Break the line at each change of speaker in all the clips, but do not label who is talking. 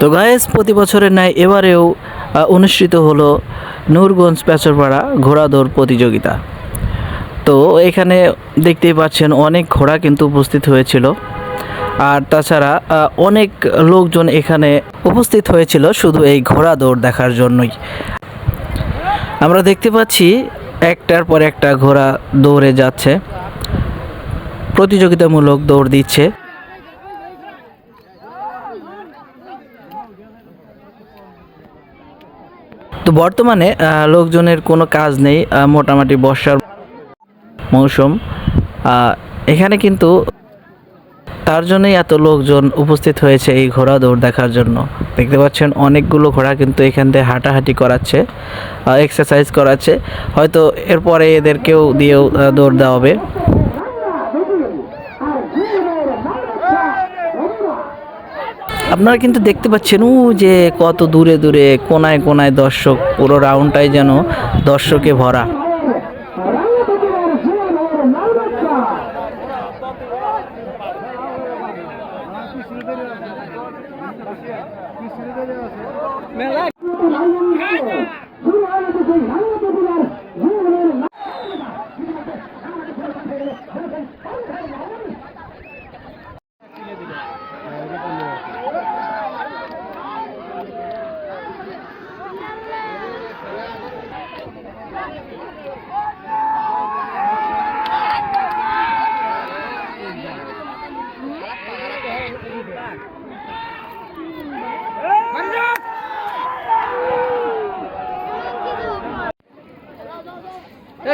তো গায়েস প্রতি বছরের ন্যায় এবারেও অনুষ্ঠিত হলো নূরগঞ্জ প্যাচরপাড়া ঘোড়া দৌড় প্রতিযোগিতা। তো এখানে দেখতেই পাচ্ছেন, অনেক ঘোড়া কিন্তু উপস্থিত হয়েছিল। আর তাছাড়া অনেক লোকজন এখানে উপস্থিত হয়েছিল শুধু এই ঘোড়া দৌড় দেখার জন্যই। আমরা দেখতে পাচ্ছি, একটার পর একটা ঘোড়া দৌড়ে যাচ্ছে। প্রতিযোগিতামূলক দৌড় দিচ্ছে। তো বর্তমানে লোকজনের কোনো কাজ নেই মোটামুটি বর্ষার মৌসুম। এখানে কিন্তু তার জন্যই এত লোকজন উপস্থিত হয়েছে এই ঘোড়া দৌড় দেখার জন্য। দেখতে পাচ্ছেন, অনেকগুলো ঘোড়া কিন্তু এখান থেকে হাঁটাহাঁটি করাচ্ছে এক্সারসাইজ করাচ্ছে। হয়তো এরপরে এদেরকেও দিয়েও দৌড় দেওয়া হবে। আপনারা কিন্তু দেখতে পাচ্ছেন, ও যে কত দূরে দূরে, কোনায় কোনায় দর্শক, পুরো রাউন্ডটাই যেন দর্শকে ভরা।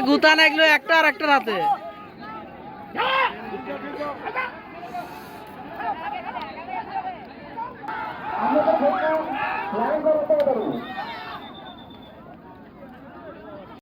গুতা লাগল একটা আর একটা রাতে। আমরা তো